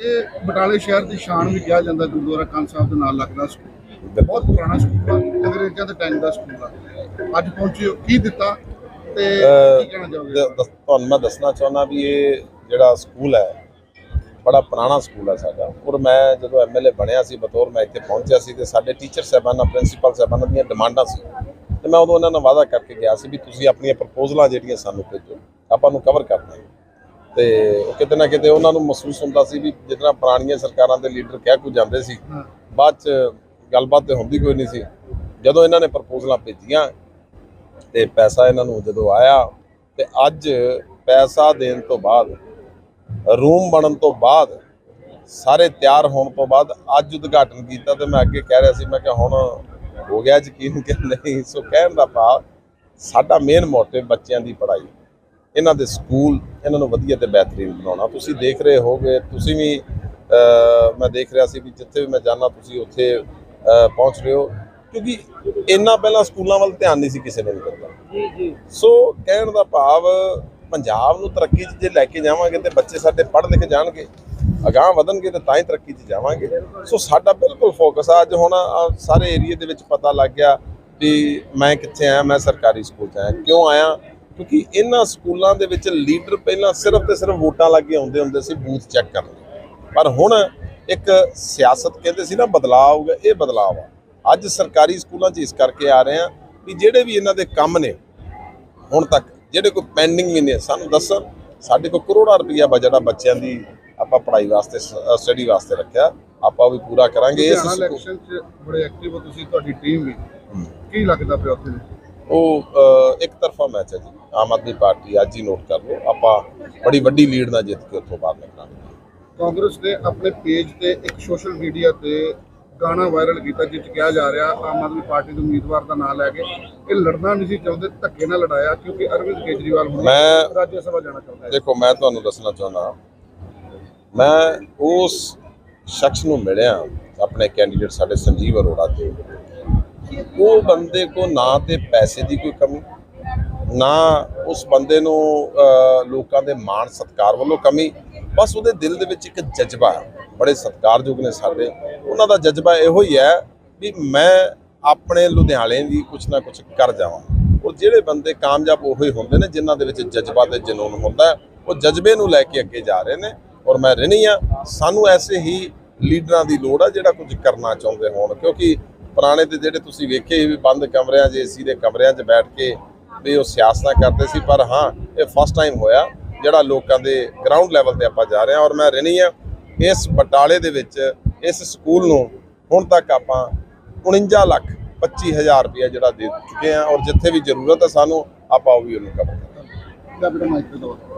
ਇਹ ਬਟਾਲੇ ਸ਼ਹਿਰ ਦੀ ਸ਼ਾਨ ਵੀ ਕਿਹਾ ਜਾਂਦਾ ਗੁਰਦੁਆਰਾ ਕੰਨ ਸਾਹਿਬ ਦੇ ਨਾਲ ਲੱਗਦਾ ਸਕੂਲ ਬਹੁਤ ਪੁਰਾਣਾ ਸਕੂਲ ਆ ਅੰਗਰੇਜ਼ਾਂ ਦੇ ਟਾਈਮ ਦਾ ਸਕੂਲ ਆ। ਅੱਜ ਪਹੁੰਚੇ ਹੋ, ਕੀ ਦਿੱਤਾ ਤੇ ਕੀ ਕਹਿਣਾ ਚਾਹੋਗੇ? ਤੁਹਾਨੂੰ ਮੈਂ ਦੱਸਣਾ ਚਾਹੁੰਦਾ ਵੀ ਇਹ ਜਿਹੜਾ ਸਕੂਲ ਹੈ ਬੜਾ ਪੁਰਾਣਾ ਸਕੂਲ ਹੈ ਸਾਡਾ। ਔਰ ਮੈਂ ਜਦੋਂ ਐਮਐਲਏ ਬਣਿਆ ਸੀ ਬਤੌਰ ਮੈਂ ਇੱਥੇ ਪਹੁੰਚਿਆ ਸੀ ਤੇ ਸਾਡੇ ਟੀਚਰ ਸਾਹਿਬਾਨਾਂ ਪ੍ਰਿੰਸੀਪਲ ਸਾਹਿਬਾਨਾਂ ਦੀਆਂ ਡਿਮਾਂਡਾਂ ਸੀ। ਤੇ ਮੈਂ ਉਦੋਂ ਉਹਨਾਂ ਨਾਲ ਵਾਅਦਾ ਕਰਕੇ ਗਿਆ ਸੀ ਵੀ ਤੁਸੀਂ ਆਪਣੀਆਂ ਪ੍ਰਪੋਜ਼ਲਾਂ ਜਿਹੜੀਆਂ ਸਾਨੂੰ ਭੇਜੋ ਆਪਾਂ ਨੂੰ ਕਵਰ ਕਰਨਾ ਹੈ ਤੇ ਉਹ ਕਿਤੇ ਨਾ ਕਿਤੇ ਉਹਨਾਂ ਨੂੰ ਮਹਿਸੂਸ ਹੁੰਦਾ ਸੀ ਵੀ ਜਿੱਦਾਂ ਪੁਰਾਣੀਆਂ ਸਰਕਾਰਾਂ ਦੇ ਲੀਡਰ ਕਹਿ ਕੁ ਜਾਂਦੇ ਸੀ ਬਾਅਦ ਚ ਗੱਲਬਾਤ ਤੇ ਹੁੰਦੀ ਕੋਈ ਨਹੀਂ ਸੀ। ਜਦੋਂ ਇਹਨਾਂ ਨੇ ਪ੍ਰਪੋਜ਼ਲਾਂ ਭੇਜੀਆਂ ਤੇ ਪੈਸਾ ਇਹਨਾਂ ਨੂੰ ਜਦੋਂ ਆਇਆ ਤੇ ਅੱਜ ਪੈਸਾ ਦੇਣ ਤੋਂ ਬਾਅਦ ਰੂਮ ਬਣਨ ਤੋਂ ਬਾਅਦ ਸਾਰੇ ਤਿਆਰ ਹੋਣ ਤੋਂ ਬਾਅਦ ਅੱਜ ਉਦਘਾਟਨ ਕੀਤਾ ਤੇ ਮੈਂ ਅੱਗੇ ਕਹਿ ਰਿਹਾ ਸੀ ਮੈਂ ਕਿ ਹੁਣ ਹੋ ਗਿਆ ਯਕੀਨ ਕਿ ਨਹੀਂ ਸੋ ਕਹਿਣ ਦਾ ਭਾਵ ਸਾਡਾ ਮੇਨ ਮੋਟਿਵ ਬੱਚਿਆਂ ਦੀ ਪੜ੍ਹਾਈ। ਇਹਨਾਂ ਦੇ ਸਕੂਲ ਇਹਨਾਂ ਨੂੰ ਵਧੀਆ ਤੇ ਬਿਹਤਰੀਨ ਬਣਾਉਣਾ। ਤੁਸੀਂ ਦੇਖ ਰਹੇ ਹੋਗੇ ਤੁਸੀਂ ਵੀ ਮੈਂ ਦੇਖ ਰਿਹਾ ਸੀ ਵੀ ਜਿੱਥੇ ਵੀ ਮੈਂ ਜਾਣਾ ਤੁਸੀਂ ਉੱਥੇ ਪਹੁੰਚ ਰਹੇ ਹੋ। ਕਿਉਂਕਿ ਇੰਨਾ ਪਹਿਲਾਂ ਸਕੂਲਾਂ ਵੱਲ ਧਿਆਨ ਨਹੀਂ ਸੀ ਕਿਸੇ ਨੇ ਵੀ ਦਿੱਤਾ। ਜੀ ਜੀ। ਸੋ ਕਹਿਣ ਦਾ ਭਾਵ ਪੰਜਾਬ ਨੂੰ ਤਰੱਕੀ 'ਚ ਜੇ ਲੈ ਕੇ ਜਾਵਾਂਗੇ ਤੇ ਬੱਚੇ ਸਾਡੇ ਪੜ੍ਹ ਲਿਖ ਜਾਣਗੇ ਅਗਾਹ ਵਧਣਗੇ ਤੇ ਤਾਂ ਹੀ ਤਰੱਕੀ 'ਚ ਜਾਵਾਂਗੇ। ਸੋ ਸਾਡਾ ਬਿਲਕੁਲ ਫੋਕਸ ਆ। ਅੱਜ ਹੁਣ ਸਾਰੇ ਏਰੀਆ ਦੇ ਵਿੱਚ ਪਤਾ ਲੱਗ ਗਿਆ ਵੀ ਮੈਂ ਕਿੱਥੇ ਆਇਆ ਮੈਂ ਸਰਕਾਰੀ ਸਕੂਲ 'ਚ ਆਇਆ। ਕਿਉਂ ਆਇਆ? ਕਿਉਂਕਿ ਇਹਨਾਂ ਸਕੂਲਾਂ ਦੇ ਵਿੱਚ ਲੀਡਰ ਪਹਿਲਾਂ ਸਿਰਫ ਤੇ ਸਿਰਫ ਵੋਟਾਂ ਲੱਗੇ ਆਉਂਦੇ ਹੁੰਦੇ ਸੀ ਬੂਥ ਚੈੱਕ ਕਰਨ। ਪਰ ਹੁਣ ਇੱਕ ਸਿਆਸਤ ਕਹਿੰਦੇ ਸੀ ਨਾ ਬਦਲਾਅ ਆਊਗਾ ਇਹ ਬਦਲਾਅ ਆ। ਅੱਜ ਸਰਕਾਰੀ ਸਕੂਲਾਂ 'ਚ ਇਸ ਕਰਕੇ ਆ ਰਹੇ ਆ ਵੀ ਜਿਹੜੇ ਵੀ ਇਹਨਾਂ ਦੇ ਕੰਮ ਨੇ ਹੁਣ ਤੱਕ ਜਿਹੜੇ ਕੋਈ ਪੈਂਡਿੰਗ ਵੀ ਨੇ ਸਾਨੂੰ ਦੱਸਣ ਸਾਡੇ ਕੋਲ ਕਰੋੜਾਂ ਰੁਪਈਆ ਬਜਟ ਆ ਬੱਚਿਆਂ ਦੀ ਆਪਾਂ ਪੜ੍ਹਾਈ ਵਾਸਤੇ ਸਟੱਡੀ ਵਾਸਤੇ ਰੱਖਿਆ ਆਪਾਂ ਉਹ ਵੀ ਪੂਰਾ ਕਰਾਂਗੇ। ਇਸ ਇਲੈਕਸ਼ਨ 'ਚ ਬੜੇ ਐਕਟਿਵ ਹੋ ਤੁਸੀਂ ਤੁਹਾਡੀ ਟੀਮ ਵੀ। ਕੀ ਲੱਗਦਾ ਪਿਆ ਉੱਥੇ? ਉਹ ਇੱਕ ਤਰਫਾ ਮੈਚ ਹੈ ਜੀ। ਆਮ ਆਦਮੀ ਪਾਰਟੀ ਅੱਜ ਹੀ ਨੋਟ ਕਰ ਲਓ। ਆਪਾਂ ਬੜੀ ਵੱਡੀ ਲੀਡ ਨਾਲ ਜਿੱਤ ਕੇ ਉੱਥੋਂ ਬਾਹਰ ਨਿਕਲਾਂਗੇ। ਕਾਂਗਰਸ ਨੇ ਆਪਣੇ ਪੇਜ ਤੇ ਇੱਕ ਸੋਸ਼ਲ ਮੀਡੀਆ ਤੇ ਗਾਣਾ ਵਾਇਰਲ ਕੀਤਾ ਜਿਸ 'ਚ ਕਿਹਾ ਜਾ ਰਿਹਾ। ਆਮ ਆਦਮੀ ਪਾਰਟੀ ਦੇ ਉਮੀਦਵਾਰ ਦਾ ਨਾਮ ਲੈ ਕੇ। ਇਹ ਲੜਨਾ ਨਹੀਂ ਸੀ ਚਾਹੁੰਦੇ ਧੱਕੇ ਨਾਲ ਲੜਾਇਆ ਕਿਉਂਕਿ ਅਰਵਿੰਦ ਕੇਜਰੀਵਾਲ ਹੁਣ ਮੈਂ- ਰਾਜ ਸਭਾ ਜਾਣਾ ਚਾਹੁੰਦਾ ਹੈ। ਦੇਖੋ ਮੈਂ ਤੁਹਾਨੂੰ ਦੱਸਣਾ ਚਾਹੁੰਦਾ ਮੈਂ ਉਸ ਸ਼ਖਸ ਨੂੰ ਮਿਲਿਆ ਆਪਣੇ ਕੈਂਡੀਡੇਟ ਸਾਡੇ ਸੰਜੀਵ ਅਰੋੜਾ ਦੇ ਉਹ ਬੰਦੇ ਕੋ ਨਾ ਤੇ ਪੈਸੇ ਦੀ ਕੋਈ ਕਮੀ, ਨਾ ਉਸ ਬੰਦੇ ਨੂੰ ਲੋਕਾਂ ਦੇ ਮਾਣ ਸਤਿਕਾਰ ਵੱਲੋਂ ਕਮੀ, ਬਸ ਉਹਦੇ ਦਿਲ ਦੇ ਵਿੱਚ ਇੱਕ ਜਜ਼ਬਾ ਬੜੇ ਸਤਿਕਾਰਯੋਗ ਨੇ ਸਾਡੇ। ਉਹਨਾਂ ਦਾ ਜਜ਼ਬਾ ਇਹੋ ਹੀ ਹੈ ਵੀ ਮੈਂ ਆਪਣੇ ਲੁਧਿਆਣੇ ਦੀ ਕੁਛ ਨਾ ਕੁਛ ਕਰ ਜਾਵਾਂ। ਔਰ ਜਿਹੜੇ ਬੰਦੇ ਕਾਮਯਾਬ ਉਹੋ ਹੀ ਹੁੰਦੇ ਨੇ ਜਿਨ੍ਹਾਂ ਦੇ ਵਿੱਚ ਜਜ਼ਬਾ ਤੇ ਜਨੂਨ ਹੁੰਦਾ ਉਹ ਜਜ਼ਬੇ ਨੂੰ ਲੈ ਕੇ ਅੱਗੇ ਜਾ ਰਹੇ ਨੇ। ਔਰ ਮੈਂ ਰਹਿਣੀ ਆ ਸਾਨੂੰ ਐਸੇ ਹੀ ਲੀਡਰਾਂ ਦੀ ਲੋੜ ਆ ਜਿਹੜਾ ਕੁਝ ਕਰਨਾ ਚਾਹੁੰਦੇ ਹੋਣ, ਕਿਉਂਕਿ ਪੁਰਾਣੇ ਤੇ ਜਿਹੜੇ ਤੁਸੀਂ ਵੇਖੇ ਵੀ ਬੰਦ ਕਮਰਿਆਂ 'ਚ ਏਸੀ ਦੇ ਕਮਰਿਆਂ 'ਚ ਬੈਠ ਕੇ ਵੀ ਉਹ ਸਿਆਸਤਾਂ ਕਰਦੇ ਸੀ, ਪਰ ਹਾਂ, ਇਹ ਫਸਟ ਟਾਈਮ ਹੋਇਆ, ਜਿਹੜਾ ਲੋਕਾਂ ਦੇ ਗਰਾਊਂਡ ਲੈਵਲ ਤੇ ਆਪਾਂ ਜਾ ਰਹੇ ਹਾਂ ਔਰ ਮੈਂ ਰਹਿਣੀ ਆ ਇਸ ਬਟਾਲੇ ਦੇ ਵਿੱਚ, ਇਸ ਸਕੂਲ ਨੂੰ ਹੁਣ ਤੱਕ ਆਪਾਂ 49 ਲੱਖ 25000 ਰੁਪਏ ਜਿਹੜਾ ਦੇ ਚੁੱਕੇ ਆ ਔਰ ਜਿੱਥੇ ਵੀ ਜ਼ਰੂਰਤ ਹੈ ਸਾਨੂੰ, ਆਪਾਂ ਉਹ ਵੀ ਉਹਨੂੰ ਕਵਰ ਕਰਾਂਗੇ